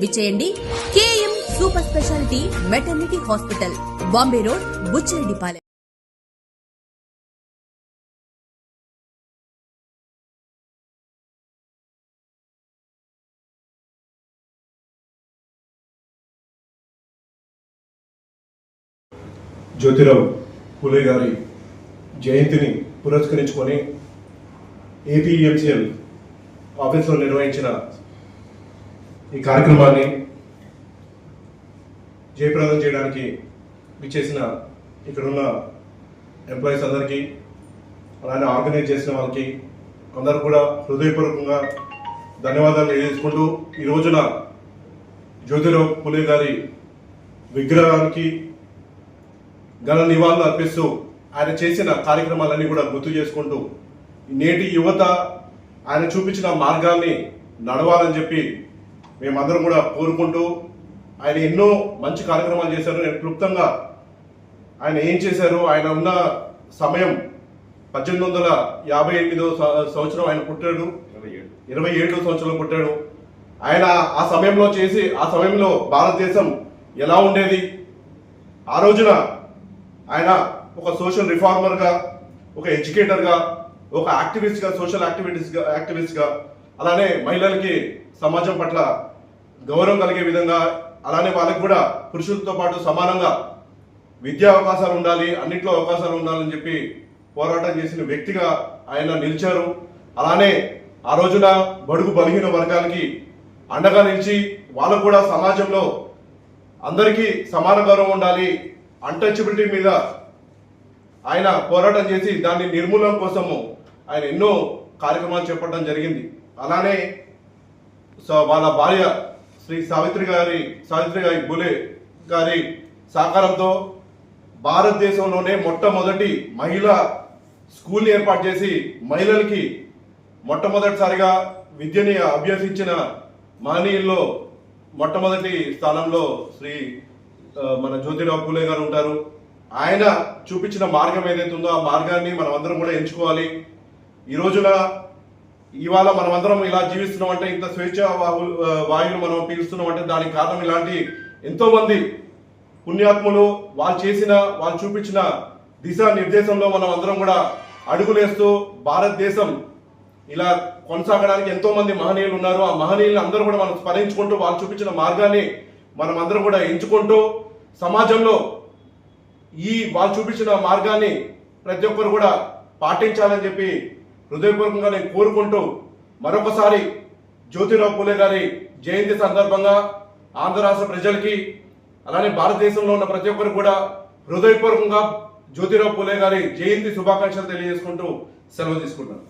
విచేయండి KM super speciality maternity hospital Bombay road Buchireddipalem Jyotirao Phule గారి జయంతిని పురస్కరించుకొని ఏపీఎంసీఎల్ ఆఫీస్లో నిర్వహించిన ఈ కార్యక్రమాన్ని జయప్రదం చేయడానికి విచ్చేసిన ఇక్కడున్న ఎంప్లాయీస్ అందరికీ అలానే ఆర్గనైజ్ చేసిన వాళ్ళకి అందరూ కూడా హృదయపూర్వకంగా ధన్యవాదాలు తెలియజేసుకుంటూ ఈ రోజున జ్యోతిరావు పులే గారి విగ్రహానికి ఘన నివాళులు అర్పిస్తూ ఆయన చేసిన కార్యక్రమాలన్నీ కూడా గుర్తు చేసుకుంటూ నేటి యువత ఆయన చూపించిన మార్గాన్ని నడవాలని చెప్పి మేమందరం కూడా కోరుకుంటూ ఆయన ఎన్నో మంచి కార్యక్రమాలు చేశారు. నేను క్లుప్తంగా ఆయన ఏం చేశారు ఆయన ఉన్న సమయం పద్దెనిమిది వందల యాభై ఎనిమిదో సంవత్సరం ఆయన పుట్టాడు. ఇరవై ఏడో సంవత్సరంలో పుట్టాడు. ఆయన ఆ సమయంలో చేసి ఆ సమయంలో భారతదేశం ఎలా ఉండేది? ఆ రోజున ఆయన ఒక సోషల్ రిఫార్మర్గా ఒక ఎడ్యుకేటర్గా ఒక యాక్టివిస్ట్గా సోషల్ యాక్టివిటీస్గా యాక్టివిస్ట్గా అలానే మహిళలకి సమాజం పట్ల గౌరవం కలిగే విధంగా అలానే వాళ్ళకి కూడా పురుషులతో పాటు సమానంగా విద్యా అవకాశాలు ఉండాలి అన్నింటిలో అవకాశాలు ఉండాలని చెప్పి పోరాటం చేసిన వ్యక్తిగా ఆయన నిలిచారు. అలానే ఆ రోజున బడుగు బలహీన వర్గాలకి అండగా నిలిచి వాళ్ళకు కూడా సమాజంలో అందరికీ సమాన గౌరవం ఉండాలి అన్టచబిలిటీ మీద ఆయన పోరాటం చేసి దాన్ని నిర్మూలన కోసము ఆయన ఎన్నో కార్యక్రమాలు చేపట్టడం జరిగింది. అలానే సో వాళ్ళ భార్య శ్రీ సావిత్రి గారి సావిత్రి గారి బులే గారి సహకారంతో భారతదేశంలోనే మొట్టమొదటి మహిళా స్కూల్ ఏర్పాటు చేసి మహిళలకి మొట్టమొదటిసారిగా విద్యని అభ్యసించిన మహనీయుల్లో మొట్టమొదటి స్థానంలో శ్రీ మన జ్యోతిరావు పూలే గారు ఉంటారు. ఆయన చూపించిన మార్గం ఏదైతే ఉందో ఆ మార్గాన్ని మనం అందరం కూడా ఎంచుకోవాలి. ఈ రోజున ఇవాళ మనం అందరం ఇలా జీవిస్తున్నాం అంటే ఇంత స్వేచ్ఛ వాయు వాయువులు మనం పీలుస్తున్నాం అంటే దానికి కారణం ఇలాంటి ఎంతో మంది పుణ్యాత్ములు వాళ్ళు చేసిన వాళ్ళు చూపించిన దిశా నిర్దేశంలో మనం అందరం కూడా అడుగులేస్తూ భారతదేశం ఇలా కొనసాగడానికి ఎంతో మంది మహనీయులు ఉన్నారు. ఆ మహనీయులు అందరూ కూడా మనం స్మరించుకుంటూ వాళ్ళు చూపించిన మార్గాన్ని మనం అందరం కూడా ఎంచుకుంటూ సమాజంలో ఈ వాళ్ళు చూపించిన మార్గాన్ని ప్రతి ఒక్కరు కూడా పాటించాలని చెప్పి హృదయపూర్వకంగా నేను కోరుకుంటూ మరొకసారి జ్యోతిరావు పూలే గారి జయంతి సందర్భంగా ఆంధ్ర రాష్ట్ర ప్రజలకి అలానే భారతదేశంలో ఉన్న ప్రతి ఒక్కరు కూడా హృదయపూర్వకంగా జ్యోతిరావు పూలే గారి జయంతి శుభాకాంక్షలు తెలియజేసుకుంటూ సెలవు తీసుకుంటాను